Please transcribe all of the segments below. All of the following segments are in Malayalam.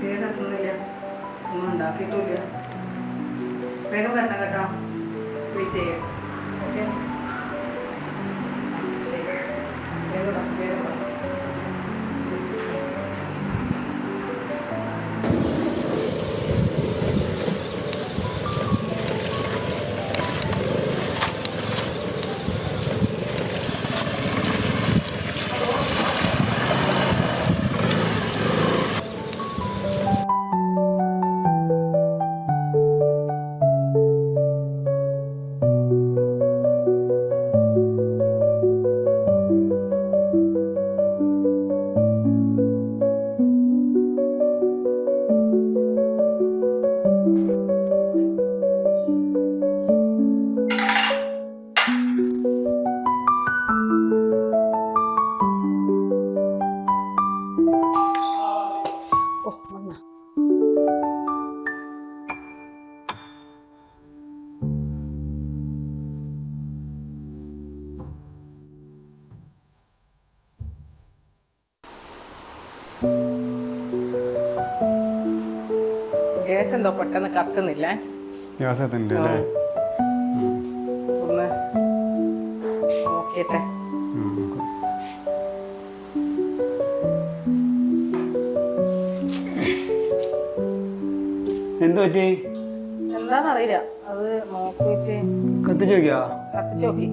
വേഗം എത്തുന്നില്ല ഒന്നും ഉണ്ടാക്കിയിട്ടില്ല. വേഗം വരണം കേട്ടോ. വെയിറ്റ് ചെയ്യാം. ഓക്കെ? എന്തോ പെട്ടെന്ന് കത്തുന്നില്ലേ? നിവാസത്തിന്റെ അല്ലേ? ഒന്ന് നോക്കിയിട്ടെ. ഉം, നോക്കാം. എന്ത് പറ്റി? എന്താന്നറിയില്ല. അത് നോക്കിയിട്ട് കത്തിച്ച് നോക്കിയാ? കത്തിച്ച് നോക്കി.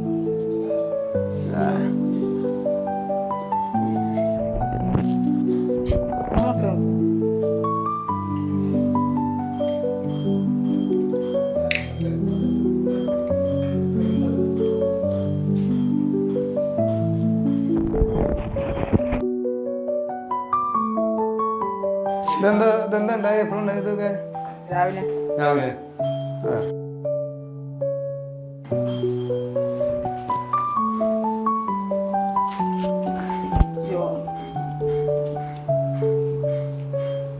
നോക്ക്. ഇതെന്താ ഇതെന്താ ഉണ്ടായി? എപ്പോഴുണ്ടായി ഇതൊക്കെ? രാവിലെ. രാവിലെ.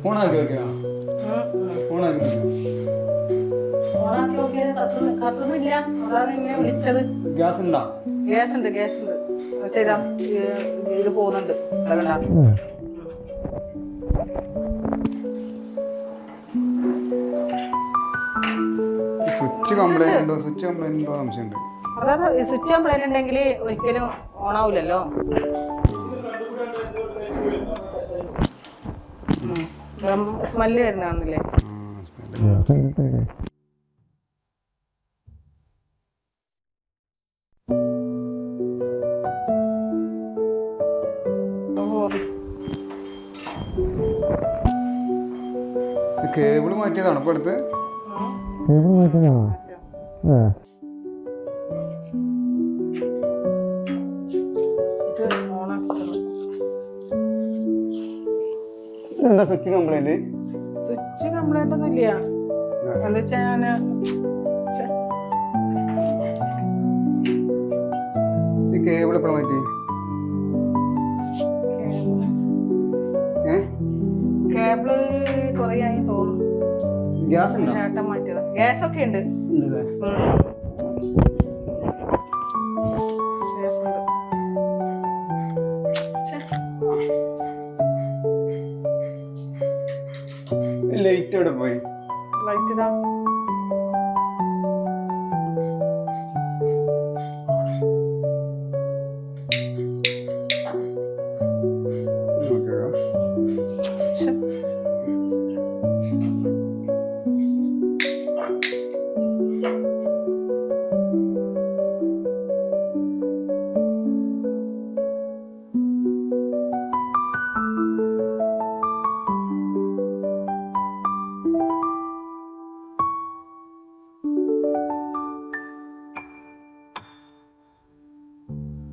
ഓണാക്കി ഉം. ഓണാക്കി ഗ്യാസ് ഉണ്ടോ ഗ്യാസ് ഉണ്ട് ഗ്യാസ് ഉണ്ട് ചെയ്താ ഇത് പോകുന്നുണ്ട്. സ്വിച്ച് കംപ്ലൈന്റ് ഉണ്ടോ? സ്വിച്ച് കംപ്ലൈന്റ് ഉണ്ടോ സംശയമുണ്ട്. അതായത് സ്വിച്ച് കംപ്ലൈന്റ് ഉണ്ടെങ്കിൽ ഒരിക്കലും ഓൺ ആവില്ലല്ലോ സ്മെല്ല് വരുന്നതാണെന്നില്ലേ കേബിൾ മാറ്റിയതാണ് ഇപ്പൊ അടുത്ത്? ഓണാക്കുന്നത് എന്താ സ്വിച്ച് കംപ്ലൈന്റ്? സ്വിച്ച് കംപ്ലൈന്റ് ഒന്നും ഇല്ല. എന്താ വെച്ചാ ഞാൻ ഈ കേബിൾ എപ്പോഴും മാറ്റി ഏ? കേബിൾ കൊറേ ആയി തോന്നുന്നു. ഗ്യാസ് ഉണ്ടോ ഗ്യാസ് ഒക്കെ ഉണ്ട് ലൈറ്റ് എവിടെ പോയി. ലൈറ്റ് ഇതാ.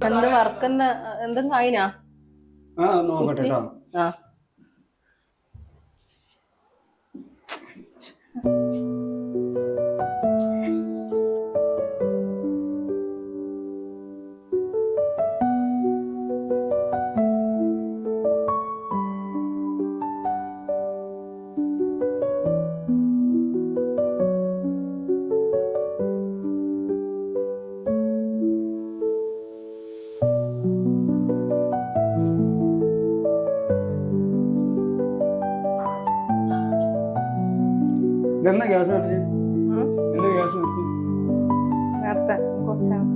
എന്ത് വർക്കെന്ന് എന്തും കഴിഞ്ഞാ? ആ നോക്കട്ടെ കേട്ടോ? ആ. എന്നാ ഗ്യാസ് മേടിച്ചേ എന്നാ ഗ്യാസ് മേടിച്ചേ നേരത്തെ കുറച്ചാകും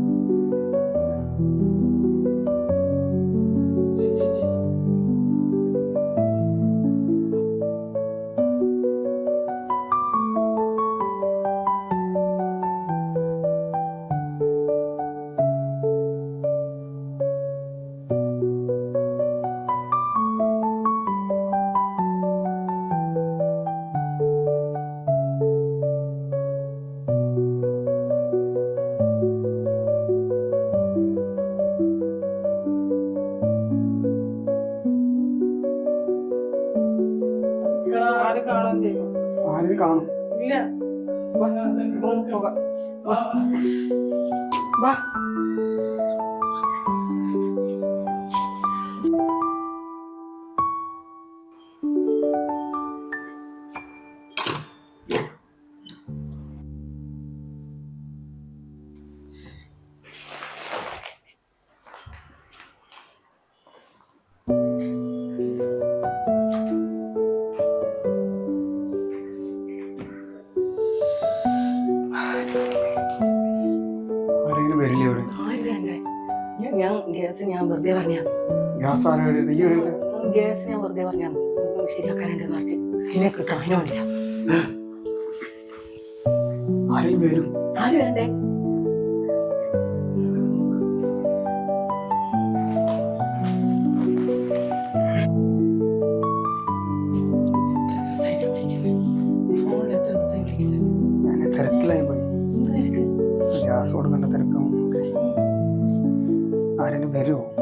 കാണാൻ ചെയ്യും ആരും കാണും. ഇല്ല. വാ. ഗ്യാസ് ഞാൻ വെറുതെ പറഞ്ഞു ഗ്യാസ് ഞാൻ വെറുതെ പറഞ്ഞ ശരിയാക്കാൻ എന്റെ നാട്ടിൽ എന്നെ കിട്ടണം അതിനു വേണ്ടിയാ ആരും വരും. ആരും വരണ്ടേ? തിരക്കിലായി बारे में